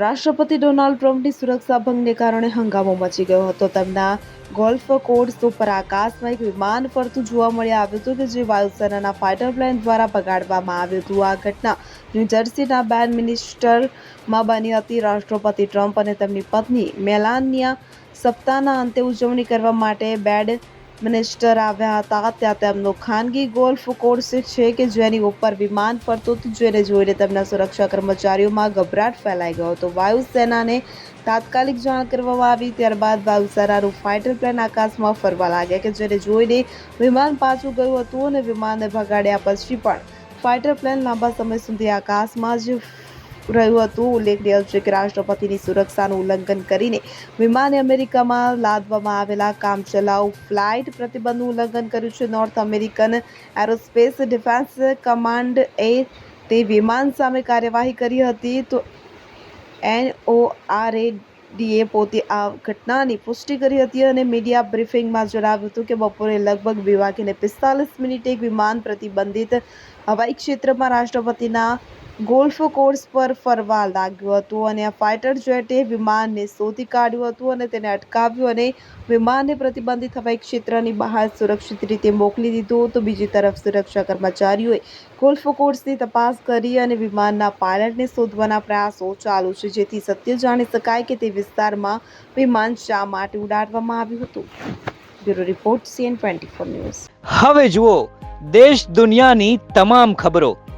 રાષ્ટ્રપતિ ડોનાલ્ડ ટ્રમ્પની સુરક્ષા ભંગને કારણે હંગામો મચી ગયો હતો. તેમના ગોલ્ફ કોર્સ ઉપર આકાશમાં એક વિમાન ફરતું જોવા મળ્યા આવ્યું હતું કે જે વાયુસેનાના ફાઇટર પ્લેન દ્વારા બગાડવામાં આવ્યું હતું. આ ઘટના ન્યૂજર્સીના બેન મિનિસ્ટરમાં બની હતી. રાષ્ટ્રપતિ ટ્રમ્પ અને તેમની પત્ની મેલાનિયા સપ્તાહના અંતે ઉજવણી કરવા માટે બેડ મિનિસ્ટર આવ્યા હતા. ત્યાં તેમનો ખાનગી ગોલ્ફ કોર્સ છે કે જેની ઉપર વિમાન ફરતું હતું, જેને જોઈને તેમના સુરક્ષા કર્મચારીઓમાં ગભરાટ ફેલાઈ ગયો હતો. વાયુસેનાને તાત્કાલિક જાણ કરવામાં આવી, ત્યારબાદ વાયુસેનાનું ફાઇટર પ્લેન આકાશમાં ફરવા લાગ્યા કે જેને જોઈને વિમાન પાછું ગયું હતું અને વિમાનને ભગાડ્યા પછી પણ ફાઇટર પ્લેન લાંબા સમય સુધી આકાશમાં જ રહ્યું હતું. ઉલ્લેખનીય છે કે રાષ્ટ્રપતિની સુરક્ષાનું ઉલ્લંઘન કરીને વિમાને અમેરિકામાં લાદવામાં આવેલા કામચલાઉ ફ્લાઇટ પ્રતિબંધનું ઉલ્લંઘન કર્યું છે. North American aerospace defence command એ તે વિમાન સામે કાર્યવાહી કરી હતી. તો એનઓઆરએડીએ પોતે આ ઘટનાની પુષ્ટિ કરી હતી અને મીડિયા બ્રીફિંગમાં જણાવ્યું હતું કે બપોરે લગભગ બે પિસ્તાલીસ મિનિટે એક વિમાન પ્રતિબંધિત હવાઈ ક્ષેત્રમાં રાષ્ટ્રપતિના ગોલ્ફ કોર્સ પર ફરવા લાગ્યું હતું અને આ ફાઇટર જેટે વિમાનને શોધી કાઢ્યું હતું અને તેને અટકાવ્યું અને વિમાનને પ્રતિબંધિત હવાઈ ક્ષેત્રની બહાર સુરક્ષિત રીતે મોકલી દીધું તો બીજી તરફ સુરક્ષા કર્મચારીઓએ ગોલ્ફ કોર્સની તપાસ કરી અને વિમાનના પાયલટને શોધવાના પ્રયાસો ચાલુ છે, જેથી સત્ય જાણી શકાય કે તે વિસ્તારમાં વિમાન શા માટે ઉડાડવામાં આવ્યું હતું. Bureau report, CN twenty four news. હવે જુઓ, દેશ દુનિયાની તમામ ખબરો.